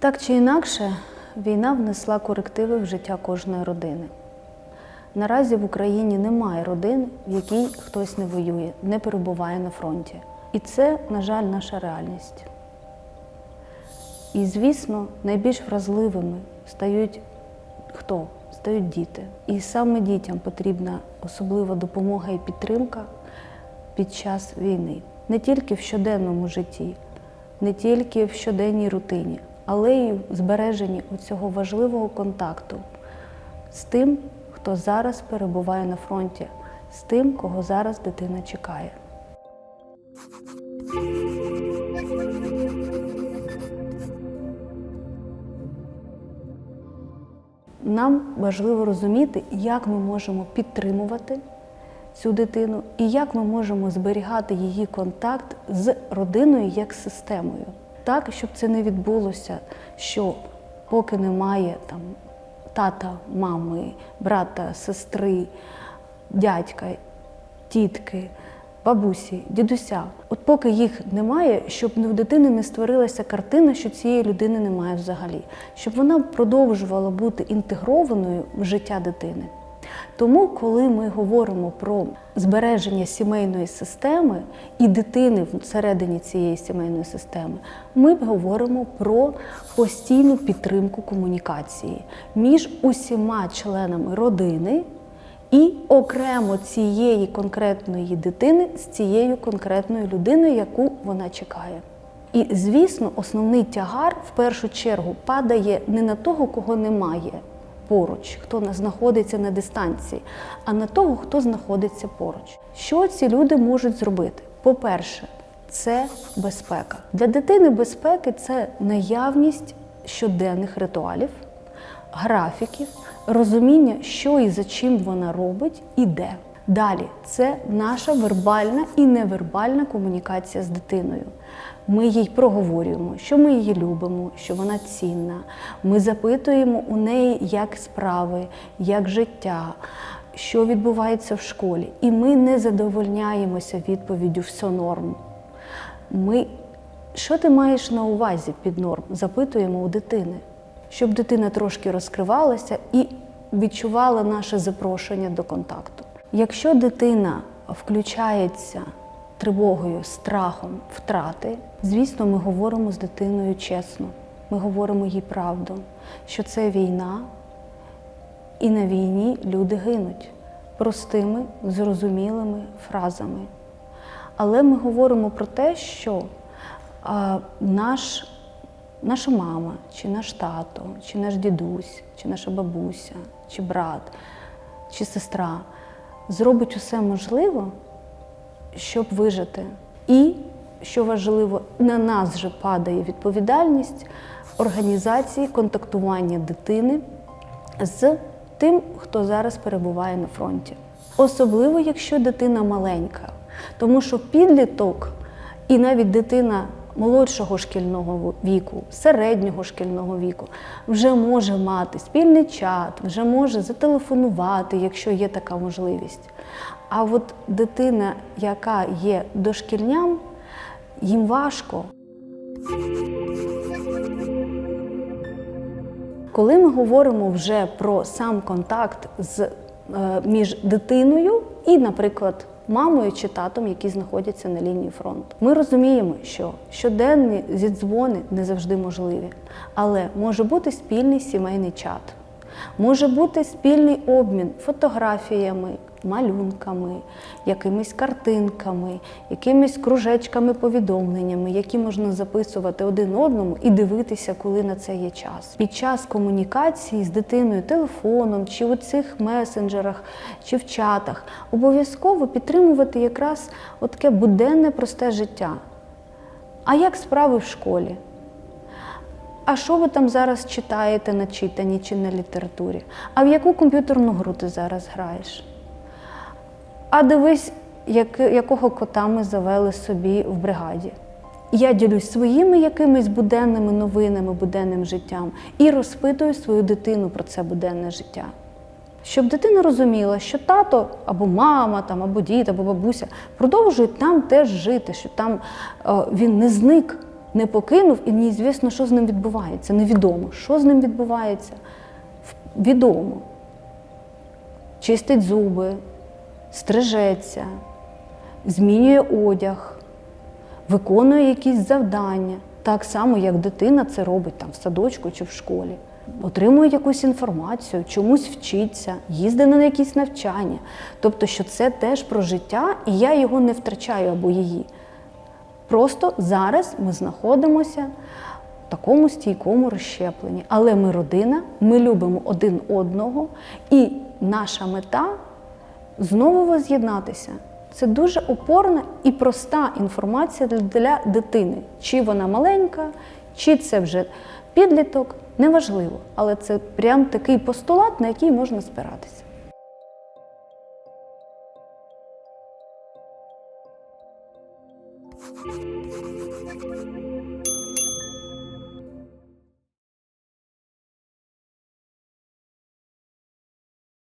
Так чи інакше, війна внесла корективи в життя кожної родини. Наразі в Україні немає родин, в якій хтось не воює, не перебуває на фронті. І це, на жаль, наша реальність. І, звісно, найбільш вразливими стають хто? Стають діти. І саме дітям потрібна особлива допомога і підтримка під час війни. Не тільки в щоденному житті, не тільки в щоденній рутині, але й збереженні цього важливого контакту з тим, хто зараз перебуває на фронті, з тим, кого зараз дитина чекає. Нам важливо розуміти, як ми можемо підтримувати цю дитину і як ми можемо зберігати її контакт з родиною як системою. Так, щоб це не відбулося, що поки немає там тата, мами, брата, сестри, дядька, тітки, бабусі, дідуся. От поки їх немає, щоб в дитини не створилася картина, що цієї людини немає взагалі, щоб вона продовжувала бути інтегрованою в життя дитини. Тому, коли ми говоримо про збереження сімейної системи і дитини всередині цієї сімейної системи, ми говоримо про постійну підтримку комунікації між усіма членами родини і окремо цієї конкретної дитини з цією конкретною людиною, яку вона чекає. І, звісно, основний тягар в першу чергу падає не на того, кого немає поруч, хто знаходиться на дистанції, а на того, хто знаходиться поруч. Що ці люди можуть зробити? По-перше, це безпека. Для дитини безпеки це наявність щоденних ритуалів, графіків, розуміння, що і за чим вона робить і де. Далі це наша вербальна і невербальна комунікація з дитиною. Ми їй проговорюємо, що ми її любимо, що вона цінна. Ми запитуємо у неї, як справи, як життя, що відбувається в школі. І ми не задовольняємося відповіддю все норм. Ми, що ти маєш на увазі під норм? Запитуємо у дитини, щоб дитина трошки розкривалася і відчувала наше запрошення до контакту. Якщо дитина включається тривогою, страхом втрати, звісно, ми говоримо з дитиною чесно. Ми говоримо їй правду, що це війна, і на війні люди гинуть простими, зрозумілими фразами. Але ми говоримо про те, що а, наш, наша мама, чи наш тато, чи наш дідусь, чи наша бабуся, чи брат, чи сестра зробить усе можливе, щоб вижити. І, що важливо, на нас же падає відповідальність організації контактування дитини з тим, хто зараз перебуває на фронті. Особливо, якщо дитина маленька, тому що підліток і навіть дитина молодшого шкільного віку, середнього шкільного віку вже може мати спільний чат, вже може зателефонувати, якщо є така можливість. А от дитина, яка є дошкільням, їм важко. Коли ми говоримо вже про сам контакт з, е, між дитиною і, наприклад, мамою чи татом, які знаходяться на лінії фронту, ми розуміємо, що щоденні зідзвони не завжди можливі, але може бути спільний сімейний чат, може бути спільний обмін фотографіями, малюнками, якимись картинками, якимись кружечками, повідомленнями, які можна записувати один одному і дивитися, коли на це є час. Під час комунікації з дитиною телефоном, чи у цих месенджерах, чи в чатах, обов'язково підтримувати якраз таке буденне просте життя. А як справи в школі? А що ви там зараз читаєте на читанні чи на літературі? А в яку комп'ютерну гру ти зараз граєш? А дивись, як, якого кота ми завели собі в бригаді. Я ділюсь своїми якимись буденними новинами, буденним життям і розпитую свою дитину про це буденне життя. Щоб дитина розуміла, що тато або мама, там, або дід, або бабуся продовжують там теж жити, що там е, він не зник, не покинув і неізвісно, що з ним відбувається. Невідомо, що з ним відбувається. Відомо. Чистить зуби, стрижеться, змінює одяг, виконує якісь завдання, так само, як дитина це робить там в садочку чи в школі. Отримує якусь інформацію, чомусь вчиться, їздить на якісь навчання. Тобто, що це теж про життя, і я його не втрачаю або її. Просто зараз ми знаходимося в такому стійкому розщепленні. Але ми родина, ми любимо один одного, і наша мета знову воз'єднатися. Це дуже опорна і проста інформація для дитини. Чи вона маленька, чи це вже підліток, неважливо. Але це прям такий постулат, на який можна спиратися. Thank you.